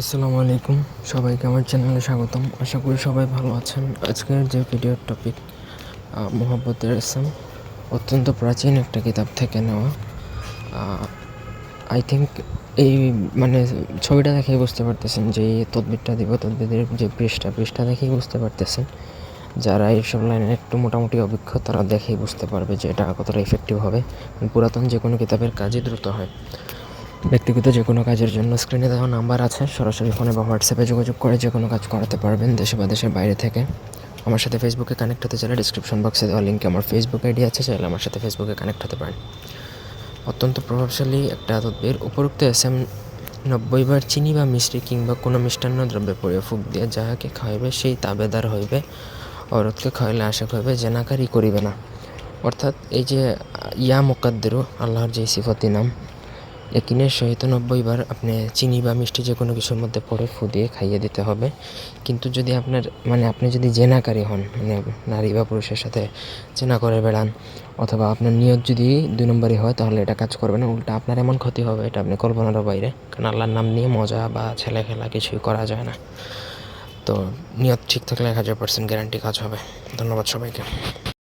আসসালামু আলাইকুম। সবাইকে আমার চ্যানেলে স্বাগতম। আশা করি সবাই ভালো আছেন। আজকের যে ভিডিওর টপিক মোহাম্মতের ইসলাম অত্যন্ত প্রাচীন একটা কিতাব থেকে নেওয়া। আই থিঙ্ক এই মানে ছবিটা দেখেই বুঝতে পারতেছেন যে এই তদবিরটা দিব, তদবিরের যে পৃষ্ঠা পৃষ্ঠা দেখেই বুঝতে পারতেছেন। যারা এইসব লাইনে একটু মোটামুটি অভিজ্ঞ, তারা দেখেই বুঝতে পারবে যে এটা কতটা ইফেক্টিভ হবে। পুরাতন যে কোনো কিতাবের কাজই দ্রুত হয়। ব্যক্তিগত যে কোনো কাজের জন্য স্ক্রিনে দেওয়া নাম্বার আছে। সরাসরি ফোনে বা হোয়াটসঅ্যাপে যোগাযোগ করে যে কোনো কাজ করাতে পারবেন দেশে বা দেশের বাইরে থেকে। আমার সাথে ফেসবুকে কানেক্ট হতে চাইলে ডিসক্রিপশন বক্সে দেওয়া লিঙ্কে আমার ফেসবুক আইডি আছে, চাইলে আমার সাথে ফেসবুকে কানেক্ট হতে পারেন। অত্যন্ত প্রভাবশালী একটা তদ্বির উপরোক্ত এস এম নব্বই বার চিনি বা মিষ্টি কিংবা কোনো মিষ্টান্ন দ্রব্যে পড়ে ফুক দিয়ে যাহাকে খাইবে সেই তাবেদার হইবে, অরতকে খাওয়াইলে আশা হইবে জেনাকারি করিবে না। অর্থাৎ এই যে ইয়া মোকাদ্দেরু, আল্লাহর যে সিফতি নাম একিনের সহিত নব্বই বার আপনি চিনি বা মিষ্টি যে কোনো কিছুর মধ্যে পরে ফু দিয়ে খাইয়ে দিতে হবে। কিন্তু যদি আপনার মানে আপনি যদি জেনাকারী হন মানে নারী বা পুরুষের সাথে জেনা করে বেড়ান, অথবা আপনার নিয়ত যদি দুই নম্বরই হয়, তাহলে এটা কাজ করবে না। উল্টা আপনার এমন ক্ষতি হবে, এটা আপনি কল্পনারও বাইরে। কারণ আল্লাহর নাম নিয়ে মজা বা ছেলে খেলা কিছুই করা যায় না। তো নিয়ত ঠিক থাকলে এক হাজার পার্সেন্ট গ্যারান্টি কাজ হবে। ধন্যবাদ সবাইকে।